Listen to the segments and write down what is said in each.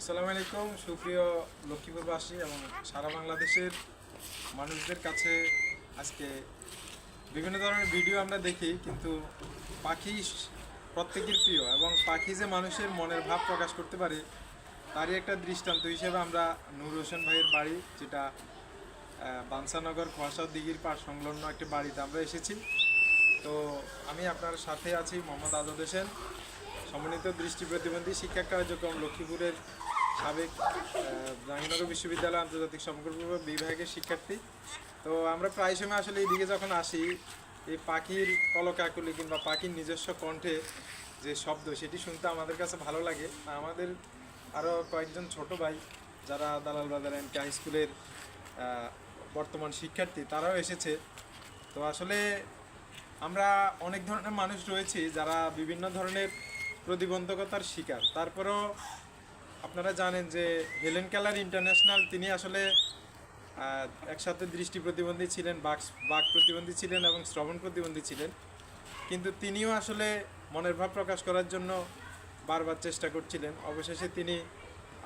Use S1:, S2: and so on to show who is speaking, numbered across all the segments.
S1: আসসালামু আলাইকুম, সুপ্রিয় লক্ষ্মীপুরবাসী এবং সারা বাংলাদেশের মানুষদের কাছে আজকে বিভিন্ন ধরনের ভিডিও আমরা দেখি, কিন্তু পাখি প্রত্যেকের প্রিয় এবং পাখি যে মানুষের মনের ভাব প্রকাশ করতে পারে, তারই একটা দৃষ্টান্ত হিসেবে আমরা নূর হোসেন ভাইয়ের বাড়ি, যেটা বানসানগর খোয়াশা দিঘির পাড় সংলগ্ন একটি বাড়িতে আমরা এসেছি। তো আমি আপনার সাথে আছি মোহাম্মদ আজাদ হোসেন, সমন্বিত দৃষ্টি প্রতিবন্ধী শিক্ষা কার্যক্রম লক্ষ্মীপুরের সাবেক আহ, জাহাঙ্গীরনগর বিশ্ববিদ্যালয় আন্তর্জাতিক সম্পর্ক বিভাগের শিক্ষার্থী। তো আমরা প্রায় সময় আসলে এইদিকে যখন আসি এই পাখির কলকাকুলি কিংবা পাখির নিজস্ব কণ্ঠে যে শব্দ সেটি শুনতে আমাদের কাছে ভালো লাগে। আমাদের আরও কয়েকজন ছোট ভাই যারা দালাল বাজার এন্ড হাই স্কুলের বর্তমান শিক্ষার্থী তারাও এসেছে। তো আসলে আমরা অনেক ধরনের মানুষ রয়েছি যারা বিভিন্ন ধরনের প্রতিবন্ধকতার শিকার। তারপরেও আপনারা জানেন যে হেলেন কেলার ইন্টারন্যাশনাল, তিনি আসলে একসাথে দৃষ্টি প্রতিবন্ধী ছিলেন, বাক বাক প্রতিবন্ধী ছিলেন এবং শ্রবণ প্রতিবন্ধী ছিলেন। কিন্তু তিনিও আসলে মনের ভাব প্রকাশ করার জন্য বারবার চেষ্টা করছিলেন। অবশেষে তিনি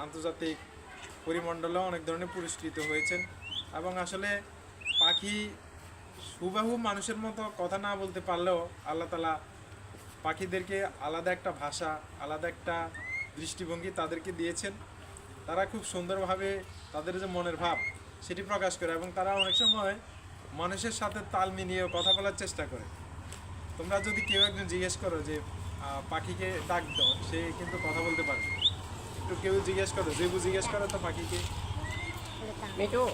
S1: আন্তর্জাতিক পরিমণ্ডলেও অনেক ধরনের পুরস্কৃত হয়েছেন এবং আসলে পাখি সুবাহু মানুষের মতো কথা না বলতে পারলেও আল্লাহ তালা পাখিদেরকে আলাদা একটা ভাষা, আলাদা একটা দৃষ্টিভঙ্গি তাদেরকে দিয়েছেন। তারা খুব সুন্দরভাবে তাদের যে মনের ভাব সেটি প্রকাশ করে এবং তারা অনেক সময় মানুষের সাথে তাল মিলিয়ে কথা বলার চেষ্টা করে। তোমরা যদি কেউ একজন জিজ্ঞেস করো যে পাখিকে ডাক দাও, সে কিন্তু কথা বলতে পারবে একটু কেউ জিজ্ঞেস করো যেবু জিজ্ঞেস করো তো পাখিকে।
S2: মিঠু।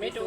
S2: মিঠু।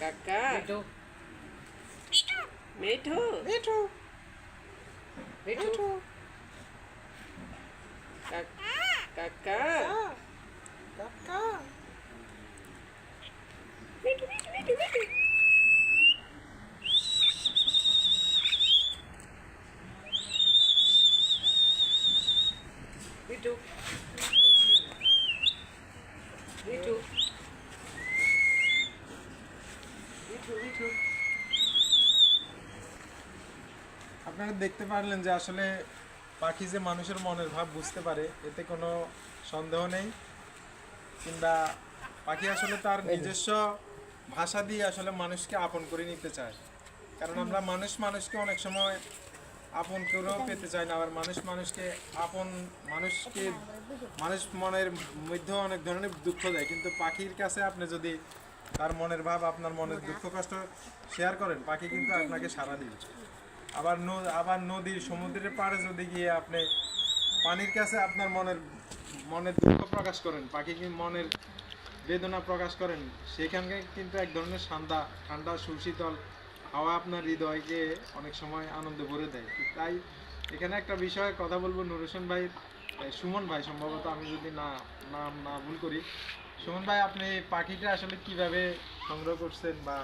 S2: কাকা মিঠু মিঠু মিঠু মিঠু কাকা কাকা মিঠু মিঠু মিঠু মিঠু মিঠু মিঠু
S1: আপনারা দেখতে পারলেন যে আসলে পাখি যে মানুষের মনের ভাব বুঝতে পারে এতে কোনো সন্দেহ নেই। কিংবা পাখি আসলে তার নিজস্ব ভাষা দিয়ে আসলে মানুষকে আপন করে নিতে চায়। কারণ আমরা মানুষ মানুষকে অনেক সময় আপন করেও পেতে চাই না। আবার মানুষ মানুষকে আপন মানুষকে মানুষ মনের মধ্যেও অনেক ধরনের দুঃখ দেয়। কিন্তু পাখির কাছে আপনি যদি তার মনের ভাব আপনার মনের দুঃখ কষ্ট শেয়ার করেন পাখি কিন্তু আপনাকে সাড়া দিবে। আবার আবার নদীর সমুদ্রের পাড়ে যদি গিয়ে আপনি পানির কাছে আপনার মনের মনের দুঃখ প্রকাশ করেন পাখি কি মনের বেদনা প্রকাশ করেন সেখানে কিন্তু এক ধরনের ঠান্ডা ঠান্ডা সুশীতল হাওয়া আপনার হৃদয়কে অনেক সময় আনন্দ ভরে দেয়। তাই এখানে একটা বিষয়ে কথা বলব নুর হোসেন ভাই এ, সুমন ভাই সম্ভবত আমি যদি না নাম না ভুল করি। সুমন ভাই আপনি পাখিটা আসলে কীভাবে সংগ্রহ করছেন বা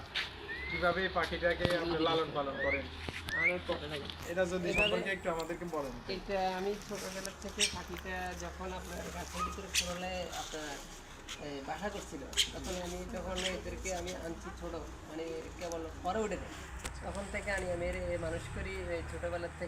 S1: কীভাবে এই পাখিটাকে আপনি লালন পালন করেন?
S2: আমার
S1: এটা যদি সম্পর্কে একটু আমাদেরকে বলেন।
S2: এটা আমি ছোটবেলা থেকে পাখিটা যখন আপনার গাছের ভিতরে পড়লে আপনার বাসা করছিল তখন আমি যখন এদেরকে আমি আনছি ছোট মানে কেবল পরে উঠে তখন থেকে আমি আমি মানুষ করি এই ছোটবেলা থেকে।